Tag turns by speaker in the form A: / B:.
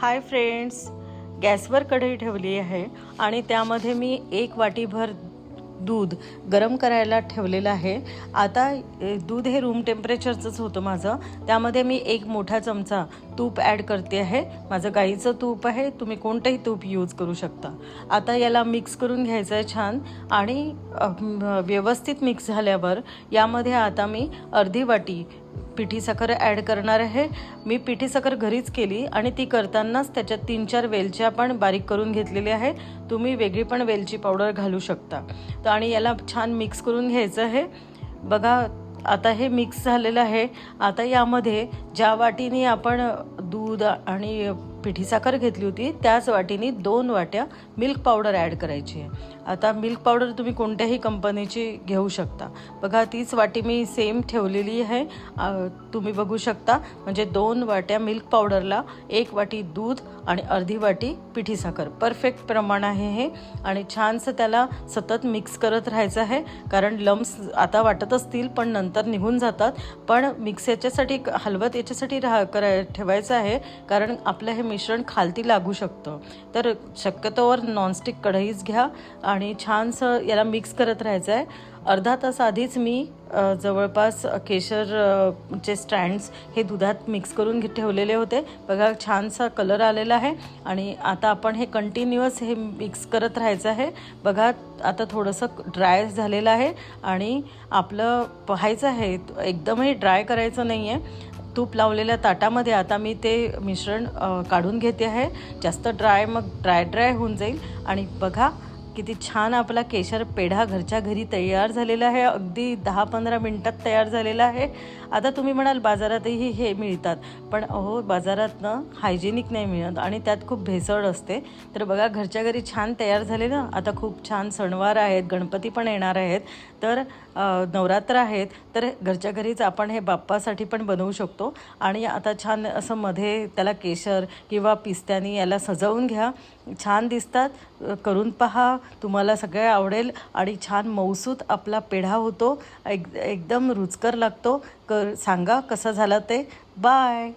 A: Hi friends गॅसवर कढई ठेवली आहे आणि त्यामध्ये मी एक वाटीभर दूध गरम करायला ठेवलेलं आहे. आता दूध हे रूम टेम्परेचरचंच होतं माझं. त्यामध्ये मी एक मोठा चमचा तूप ॲड करते आहे. माझं गाईचं तूप आहे. तुम्ही कोणतंही तूप यूज करू शकता. आता याला मिक्स करून घ्यायचं आहे छान आणि व्यवस्थित मिक्स झाल्यावर यामध्ये आता मी अर्धी वाटी पिठी साखर ॲड करणार आहे. मी पिठी साखर घरीच केली आणि ती करतानाच त्याच्यात तीन चार वेलच्या पण बारीक करून घेतलेल्या आहे. तुम्ही वेगळी पण वेलची पावडर घालू शकता. तर आणि याला छान मिक्स करून घ्यायचं आहे. बघा आता हे मिक्स झालेलं आहे. आता यामध्ये ज्या वाटीने आपण दूध आणि पिठी साखर घेतली होती. त्याच वाटीने दोन वाट्या मिल्क पावडर ॲड करायची आहे. आता मिल्क पावडर तुम्ही कोणत्याही कंपनीची घेऊ शकता. बघा तीच वाटी मी सेम ठेवलेली आहे. तुम्ही बघू शकता. म्हणजे दोन वाट्या मिल्क पावडरला एक वाटी दूध आणि अर्धी वाटी पिठी साखर. परफेक्ट प्रमाण आहे हे. आणि छानसं त्याला सतत मिक्स करत राहायचं आहे. कारण लम्स आता वाटत असतील पण नंतर निघून जातात. पण मिक्स याच्यासाठी हलवत याच्यासाठी राहा कराय ठेवायचं आहे. कारण आपलं हे मिश्रण खालती लागू शकतं. तर शक्यतोवर नॉनस्टिक कढईच घ्या आणि छानसं याला मिक्स करत राहायचं आहे अर्धा तास आधीच मी जवळपास केशर चे स्टँड्स हे दुधात मिक्स करून घे ठेवलेले होते. बघा छानसा कलर आलेला आहे आणि आता आपण हे कंटिन्युअस हे मिक्स करत राहायचं आहे. बघा आता थोडंसं ड्राय झालेलं आहे आणि आपलं पाहायचं आहे एकदमही ड्राय करायचं नाही आहे तूप लावलेल्या ताटामध्ये आता मी ते मिश्रण काढून घेते आहे. जास्त ड्राय मग ड्राय ड्राय होऊन जाईल. आणि बघा किती छान आपला केशर पेढा घरच्या घरी तयार झालेला आहे. अगदी दहा पंधरा मिनटात तयार झालेला आहे. आता तुम्ही म्हणाल बाजारातही हे मिळतात. पण अहो बाजारात ना हायजेनिक नाही मिळत आणि त्यात खूप भेसळ असते. तर बघा घरच्या घरी छान तयार झाले ना? आता खूप छान सणवार आहेत गणपती पण येणार आहेत. तर नवरात्र आहेत. तर घरच्या घरीच आपण हे बाप्पासाठी पण बनवू शकतो. आणि आता छान असं मध्ये त्याला केशर किंवा पिस्त्यानी याला सजवून घ्या. छान दिसतात. करून पहा. तुम्हाला सगळे आवडेल आणि छान मौसूत आपला पेढा होतो. एक एकदम रुचकर लागतो. कर सांगा कसा झाला ते. बाय